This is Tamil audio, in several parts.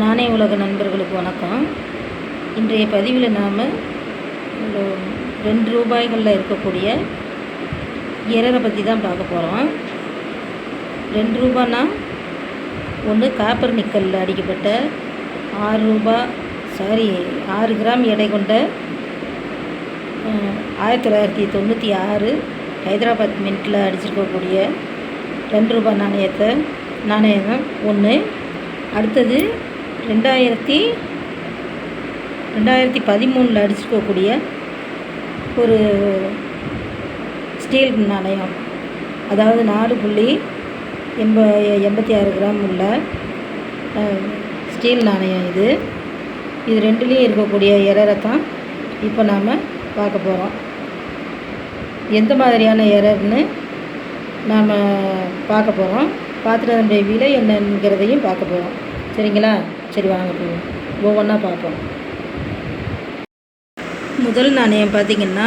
நாணய உலக நண்பர்களுக்கு வணக்கம். இன்றைய பதிவில் நாம் ரெண்டு ரூபாய்களில் இருக்கக்கூடிய இறரை பற்றி தான் பார்க்க போகிறோம் ரெண்டு ரூபானா ஒன்று காப்பர் நிக்கலில் அடிக்கப்பட்ட ஆறு ரூபா சாரி ஆறு கிராம் எடை கொண்ட ஆயிரத்தி தொள்ளாயிரத்தி தொண்ணூற்றி ஆறு ஹைதராபாத் மின்ட்டில் அடிச்சிருக்கக்கூடிய ரெண்டு ரூபாய் நாணயத்தை நாணயம் ஒன்று அடுத்தது ரெண்டாயிரத்தி ரெண்டாயிரத்தி பதிமூணில் அடிச்சுக்கக்கூடிய ஒரு ஸ்டீல் நாணயம். அதாவது நாலு புள்ளி எண்ப எண்பத்தி ஆறு கிராம் உள்ள ஸ்டீல் நாணயம் இது. இது ரெண்டுலேயும் இருக்கக்கூடிய எரரை தான் இப்போ நாம் பார்க்க போகிறோம் எந்த மாதிரியான எரர்னு நாம் பார்க்க போகிறோம் பார்த்துட்டு அதனுடைய விலை என்னங்கிறதையும் பார்க்க போகிறோம் சரிங்களா? சரி வாங்க போவோம். ஒவ்வொன்றா பார்ப்போம். முதல் நாணயம் பார்த்திங்கன்னா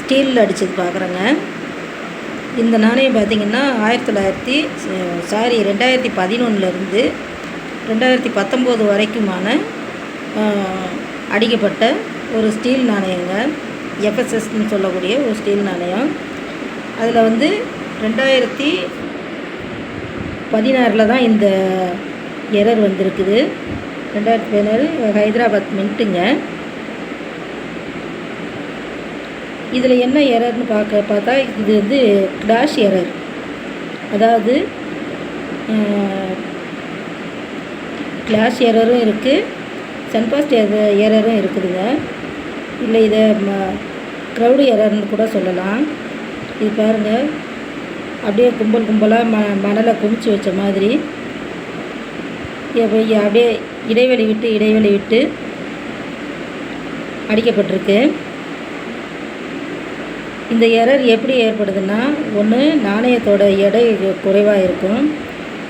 ஸ்டீலில் அடித்தது பார்க்குறேங்க. இந்த நாணயம் பார்த்திங்கன்னா ஆயிரத்தி தொள்ளாயிரத்தி சாரி ரெண்டாயிரத்தி பதினொன்றுலேருந்து ரெண்டாயிரத்தி பத்தொம்போது வரைக்குமான அடிக்கப்பட்ட ஒரு ஸ்டீல் நாணயங்க. எஃப்எஸ்எஸ்ன்னு சொல்லக்கூடிய ஒரு ஸ்டீல் நாணயம். அதில் வந்து ரெண்டாயிரத்தி பதினாறில் தான் இந்த எரர் வந்திருக்குது. ரெண்டாயிரத்தி பதினாறு ஹைதராபாத் மின்ட்டுங்க. இதில் என்ன எரர்னு பார்க்க பார்த்தா இது வந்து டேஷ் எரர். அதாவது கிளாஷ் எரரும் இருக்குது சன்பாஸ்ட் எரரும் இருக்குதுங்க. இல்லை இதை க்ரௌடு எரர்னு கூட சொல்லலாம். இது பாருங்கள் அப்படியே கும்பல் கும்பலாக ம மணலை குமிச்சு வச்ச மாதிரி. அப்படியே இடைவெளி விட்டு இடைவெளி விட்டு அடிக்கப்பட்டிருக்கு. இந்த எரர் எப்படி ஏற்படுதுன்னா ஒன்று நாணயத்தோட எடை குறைவாக இருக்கும்.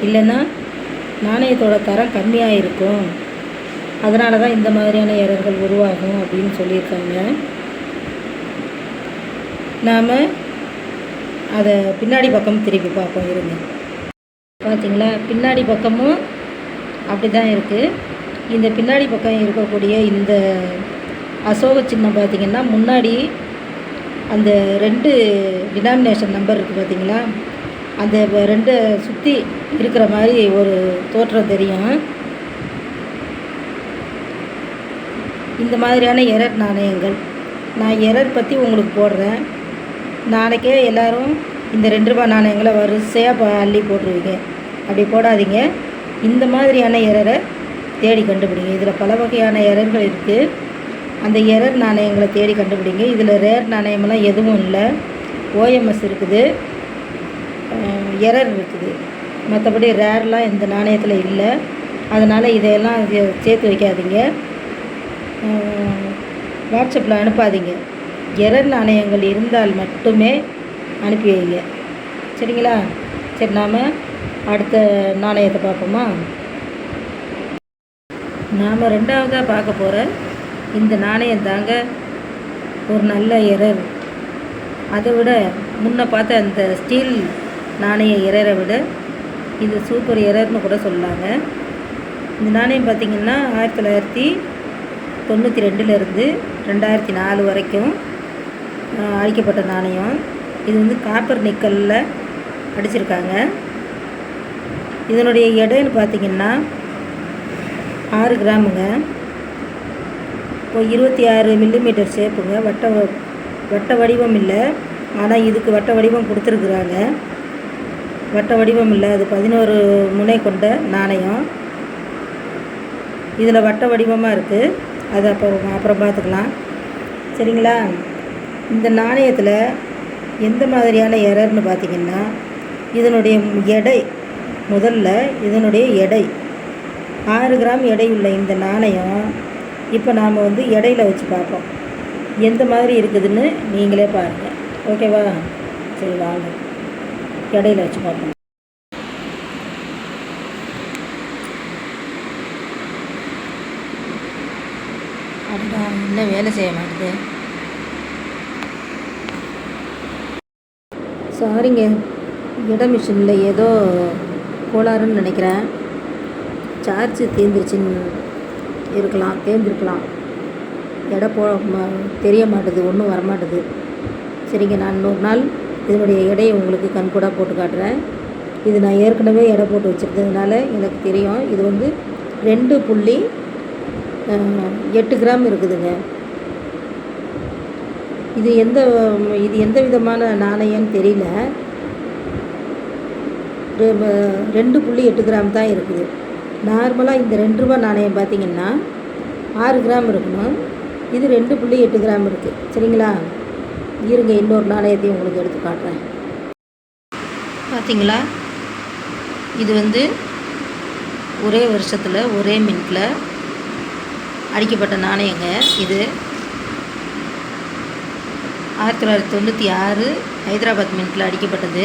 இல்லைன்னா நாணயத்தோட தரம் கம்மியாக இருக்கும். அதனால தான் இந்த மாதிரியான எரர்கள் உருவாகும் அப்படின்னு சொல்லியிருக்காங்க. நாம் அதை பின்னாடி பக்கம் திருப்பி பார்ப்போம் இருங்க. பார்த்தீங்களா பின்னாடி பக்கமும் அப்படி தான் இருக்குது இந்த பின்னாடி பக்கம் இருக்கக்கூடிய இந்த அசோக சின்னம் பார்த்திங்கன்னா முன்னாடி அந்த ரெண்டு டினாமினேஷன் நம்பர் இருக்குது பார்த்திங்களா? அந்த ரெண்டை ரெண்டு சுற்றி இருக்கிற மாதிரி ஒரு தோற்றம் தெரியும். இந்த மாதிரியான எரர் நாணயங்கள் நான் எரர் பற்றி உங்களுக்கு போடுறேன். நாளைக்கே எல்லோரும் இந்த ரெண்டு ரூபாய் நாணயங்களை வரிசையாக அள்ளி போட்டுருவீங்க. அப்படி போடாதீங்க. இந்த மாதிரியான எரரை தேடி கண்டுபிடிங்க. இதில் பல வகையான எரர்கள் இருக்குது அந்த எரர் நாணயங்களை தேடி கண்டுபிடிங்க. இதில் ரேர் நாணயமெல்லாம் எதுவும் இல்லை. ஓஎம்எஸ் இருக்குது. எரர் இருக்குது. மற்றபடி ரேர்லாம் இந்த நாணயத்தில் இல்லை. அதனால் இதையெல்லாம் சே- சேர்த்து வைக்காதீங்க. வாட்ஸ்அப்பில் அனுப்பாதீங்க. எரர் நாணயங்கள் இருந்தால் மட்டுமே அனுப்பி வைங்க. சரிங்களா? சரி நாம் அடுத்த நாணயத்தை பார்ப்போமா? நாம் ரெண்டாவதாக பார்க்க போகிற இந்த நாணயம் தாங்க ஒரு நல்ல எரர் அதை விட முன்ன பார்த்த அந்த ஸ்டீல் நாணய எரரை விட இது சூப்பர் எரர்னு கூட சொல்லாங்க இந்த நாணயம் பார்த்திங்கன்னா ஆயிரத்தி தொள்ளாயிரத்தி தொண்ணூற்றி ரெண்டுலேருந்து ரெண்டாயிரத்தி நாலு வரைக்கும் அழிக்கப்பட்ட நாணயம். இது வந்து காப்பர் நிக்கலில் அடிச்சிருக்காங்க. இதனுடைய எடைன்னு பார்த்திங்கன்னா ஆறு கிராமுங்க. இப்போ இருபத்தி ஆறு மில்லிமீட்டர் ஷேப்புங்க வட்ட வ- வட்ட வடிவம் இல்லை. ஆனால் இதுக்கு வட்ட வடிவம் கொடுத்துருக்குறாங்க. வட்ட வடிவம் இல்லை. அது பதினோரு முனை கொண்ட நாணயம். இதில் வட்ட வடிவமாக இருக்குது அது அப்புறம் அப்புறம் பார்த்துக்கலாம். சரிங்களா? இந்த நாணயத்தில் எந்த மாதிரியான எரர்னு பார்த்தீங்கன்னா இதனுடைய எடை முதல்ல இதனுடைய எடை. ஆறு கிராம் எடை உள்ள இந்த நாணயம் இப்போ நாம் வந்து எடையில் வச்சு பார்ப்போம். எந்த மாதிரி இருக்குதுன்னு நீங்களே பாருங்கள் ஓகேவா? சரி வாங்க. எடையில் வச்சு பார்ப்போம். அடடா இன்னும் வேலை செய்ய மாட்டேது? சாரிங்க இட மிஷினில் ஏதோ கோளாறுன்னு நினைக்கிறேன். சார்ஜ் தேர்ந்துருச்சுன்னு இருக்கலாம் தேர்ந்திருக்கலாம். எடை போ தெரிய மாட்டுது ஒன்றும் வரமாட்டுது. சரிங்க நான் இன்னொரு நாள் இதனுடைய எடையை உங்களுக்கு கண்கூடாக போட்டு காட்டுறேன். இது நான் ஏற்கனவே எடை போட்டு வச்சுருந்ததுனால எனக்கு தெரியும். இது வந்து ரெண்டு புள்ளி எட்டு கிராம் இருக்குதுங்க. இது எந்த இது எந்த விதமான நாணயம்னு தெரியல. ரெண்டு புள்ளி எட்டு கிராம் தான் இருக்குது. நார்மலாக இந்த ரெண்டு ரூபா நாணயம் பார்த்தீங்கன்னா ஆறு கிராம் இருக்கணும். இது ரெண்டு புள்ளி எட்டு கிராம் இருக்குது சரிங்களா? இருங்க இன்னொரு நாணயத்தையும் உங்களுக்கு எடுத்து காட்டுறேன். பார்த்தீங்களா இது வந்து ஒரே வருஷத்தில் ஒரே மின்ட்டில் அடிக்கப்பட்ட நாணயங்க. இது ஆயிரத்தி தொள்ளாயிரத்தி தொண்ணூற்றி ஆறு ஹைதராபாத் மின்ட்டில் அடிக்கப்பட்டது.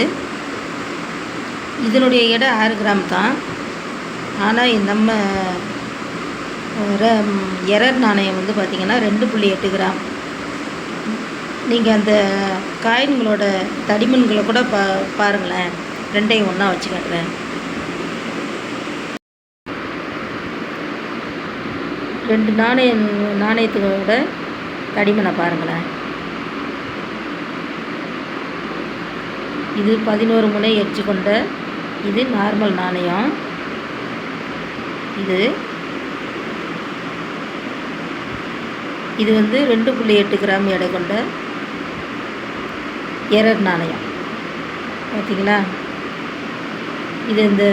இதனுடைய எடை ஆறு கிராம் தான். ஆனால் நம்ம எரர் நாணயம் வந்து பார்த்திங்கன்னா ரெண்டு புள்ளி எட்டு கிராம். நீங்கள் அந்த காயின்களோட தடிமன்களை கூட பா பாருங்களேன். ரெண்டையும் ஒன்றா வச்சு காட்டுறேன் ரெண்டு நாணய நாணயத்துகளோட தடிமனை பாருங்களேன். இது பதினோரு முனை எட்ஜ் கொண்ட இது நார்மல் நாணயம். இது. இது வந்து ரெண்டு புள்ளி எட்டு கிராம் எடை கொண்ட எரர் நாணயம். பார்த்தீங்களா இது இந்த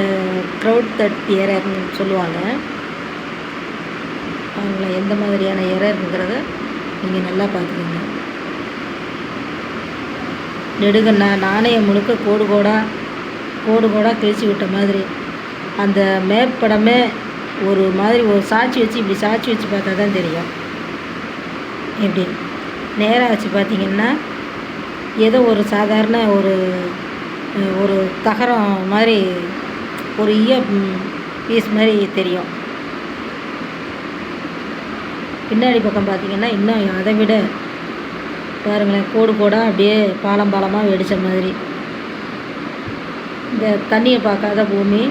க்ரௌட் தட் எரர்னு சொல்லுவாங்க. அவங்கள எந்த மாதிரியான எரர்ங்கிறத நீங்கள் நல்லா பார்த்துக்கோங்க நெடுக நாணயம் முழுக்க கோடு கோடாக கோடு கோடாக கிழிச்சு விட்ட மாதிரி. அந்த மேப் படமே ஒரு மாதிரி ஒரு சாட்சி வச்சு இப்படி சாட்சி வச்சு பார்த்தா தான் தெரியும். எப்படி? நேராக வச்சு பார்த்தீங்கன்னா ஏதோ ஒரு சாதாரண ஒரு ஒரு தகரம் மாதிரி ஒரு ஈய பீஸ் மாதிரி தெரியும். பின்னாடி பக்கம் பார்த்தீங்கன்னா இன்னும் அதை விட பாருங்களேன் கோடு கோடாக அப்படியே பாலம் பாலமாக வெடித்த மாதிரி. தண்ணியை பார்க்காத பூமி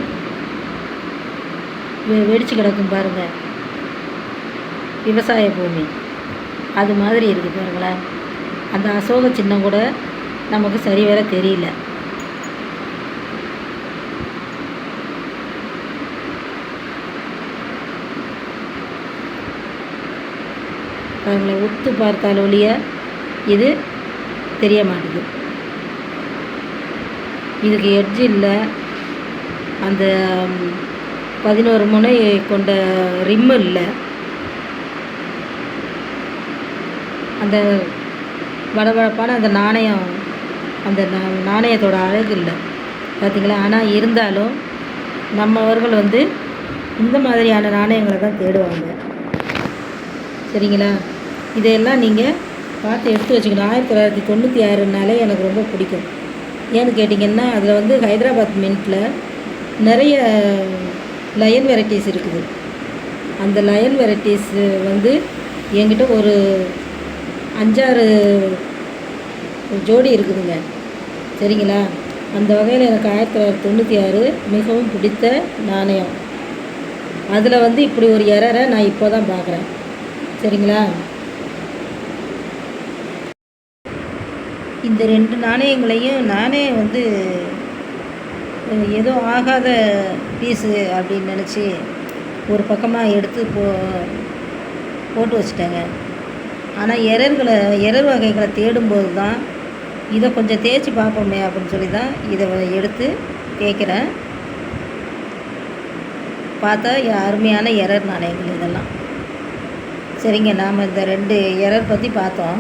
வெடிச்சு கிடக்கும் பாருங்கள் விவசாய பூமி. அது மாதிரி இருக்குது பாருங்களேன். அந்த அசோக சின்னம் கூட நமக்கு சரிவர தெரியல. பாருங்களேன் உத்து பார்த்தால் ஒழிய இது தெரிய மாட்டேங்குது. இதுக்கு எட்ஜ் இல்லை. அந்த பதினோரு முனை கொண்ட ரிம்மு இல்லை. அந்த வடவழப்பான அந்த நாணயம் அந்த நாணயத்தோட அழகு இல்லை. பார்த்திங்களா ஆனால் இருந்தாலும் நம்மவர்கள் வந்து இந்த மாதிரியான நாணயங்களை தான் தேடுவாங்க. சரிங்களா? இதையெல்லாம் நீங்கள் பார்த்து எடுத்து வச்சுக்கணும். ஆயிரத்தி தொள்ளாயிரத்தி தொண்ணூற்றி ஆறுனாலே எனக்கு ரொம்ப பிடிக்கும். ஏன்னு கேட்டிங்கன்னா அதில் வந்து ஹைதராபாத் மின்ட்டில் நிறைய லயன் வெரைட்டிஸ் இருக்குது. அந்த லயன் வெரைட்டிஸ் வந்து என்கிட்ட ஒரு அஞ்சாறு ஜோடி இருக்குதுங்க. சரிங்களா? அந்த வகையில் எனக்கு ஆயிரத்தி தொள்ளாயிரத்தி தொண்ணூற்றி ஆறு மிகவும் பிடித்த நாணயம். அதில் வந்து இப்படி ஒரு எரரை நான் இப்போ தான் பார்க்குறேன் சரிங்களா? இந்த ரெண்டு நாணயங்களையும் நானே வந்து ஏதோ ஆகாத பீஸு அப்படின்னு நினச்சி ஒரு பக்கமாக எடுத்து போ போட்டு வச்சுட்டேங்க. ஆனால் எரர்களை எரர் வகைகளை தேடும்போது தான் இதை கொஞ்சம் தேய்ச்சி பார்ப்போமே அப்படின்னு சொல்லி தான் இதை எடுத்து கேட்குறேன் பார்த்தா அருமையான எரர் நாணயங்கள் இதெல்லாம். சரிங்க நாம் இந்த ரெண்டு எரர் பற்றி பார்த்தோம்.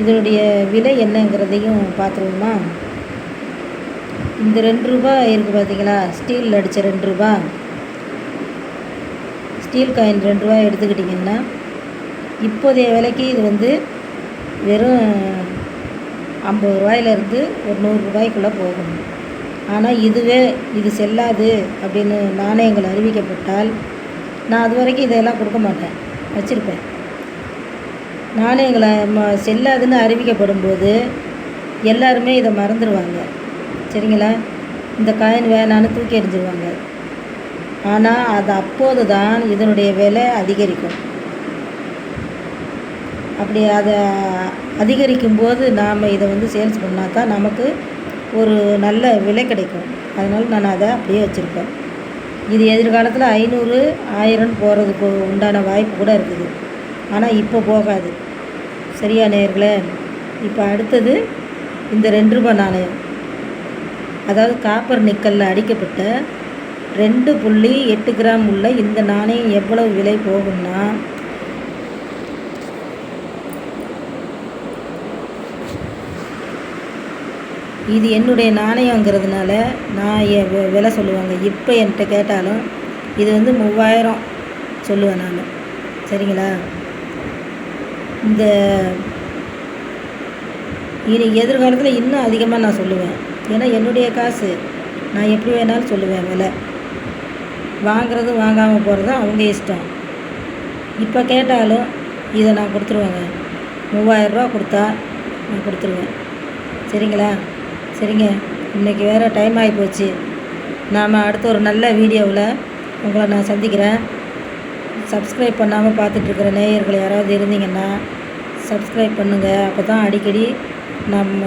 இதனுடைய விலை என்னங்கிறதையும் பார்த்துருவோமா? இந்த ரெண்டு ரூபா இருக்குது பார்த்தீங்களா? ஸ்டீல் அடித்த ரெண்டு ரூபா. ஸ்டீல் காயின் ரெண்டு ரூபா எடுத்துக்கிட்டிங்கன்னா இப்போதைய விலைக்கு இது வந்து வெறும் ஐம்பது ரூபாயிலேருந்து ஒரு நூறு ரூபாய்க்குள்ளே போகும். ஆனால் இதுவே இது செல்லாது அப்படின்னு நாணயங்கள் அறிவிக்கப்பட்டால் நான் அது வரைக்கும் இதையெல்லாம் கொடுக்க மாட்டேன். வச்சுருப்பேன். நாணயங்களை ம செல்லாதுன்னு அறிவிக்கப்படும் போது எல்லாருமே இதை மறந்துடுவாங்க. சரிங்களா? இந்த காயின் வேணான்னு தூக்கி எறிஞ்சிடுவாங்க ஆனால் அது அப்போது தான் இதனுடைய விலை அதிகரிக்கும். அப்படி அதை அதிகரிக்கும் போது நாம் இதை வந்து சேல்ஸ் பண்ணால் தான் நமக்கு ஒரு நல்ல விலை கிடைக்கும். அதனால் நான் அதை அப்படியே வச்சுருப்பேன். இது எதிர்காலத்தில் ஐநூறு ஆயிரம் போகிறதுக்கு உண்டான வாய்ப்பு கூட இருக்குது. ஆனால் இப்போ போகாது. சரியா நேர்களே இப்போ அடுத்தது இந்த ரெண்டு ரூபாய் நாணயம். அதாவது காப்பர் நிக்கலில் அடிக்கப்பட்ட ரெண்டு புள்ளி எட்டு கிராம் உள்ள இந்த நாணயம் எவ்வளவு விலை போகும்னா இது என்னுடைய நாணயங்கிறதுனால நான் விலை சொல்லுவாங்க. இப்போ என்கிட்ட கேட்டாலும் இது வந்து மூவாயிரம் சொல்லுவேன் நான். சரிங்களா? இந்த இனி எதிர்காலத்தில் இன்னும் அதிகமாக நான் சொல்லுவேன். ஏன்னா என்னுடைய காசு நான் எப்படி வேணாலும் சொல்லுவேன் விலை. வாங்குறதும் வாங்காமல் போகிறது அவங்க இஷ்டம். இப்போ கேட்டாலும் இதை நான் கொடுத்துருவேங்க. மூவாயிரரூபா கொடுத்தா நான் கொடுத்துருவேன். சரிங்களா? சரிங்க. இன்றைக்கி வேறு டைம் ஆகி போச்சு. நாம் அடுத்த ஒரு நல்ல வீடியோவில் உங்களை நான் சந்திக்கிறேன். சப்ஸ்கிரைப் பண்ணாமல் பார்த்துட்ருக்குற நேயர்கள் யாராவது இருந்தீங்கன்னா சப்ஸ்கிரைப் பண்ணுங்கள் அப்போ தான் அடிக்கடி நம்ம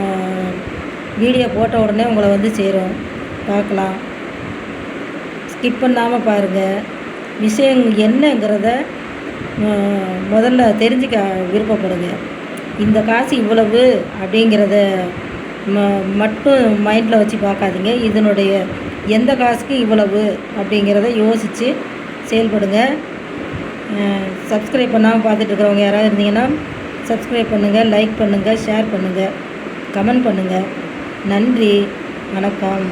வீடியோ போட்ட உடனே உங்களை வந்து சேரும். பார்க்கலாம். ஸ்கிப் பண்ணாமல் பாருங்கள் விஷயம் என்னங்கிறத முதல்ல தெரிஞ்சுக்க விருப்பப்படுங்க. இந்த காசு இவ்வளவு அப்படிங்கிறத ம மட்டும் மைண்டில் வச்சு பார்க்காதீங்க. இதனுடைய எந்த காசுக்கு இவ்வளவு அப்படிங்கிறத யோசித்து செயல்படுங்க. சப்ஸ்கிரைப் பண்ணாமல் பார்த்துட்ருக்குறவங்க யாராவது இருந்தீங்கன்னா சப்ஸ்கிரைப் பண்ணுங்கள் லைக் பண்ணுங்கள் ஷேர் பண்ணுங்கள் கமெண்ட் பண்ணுங்கள் நன்றி வணக்கம்.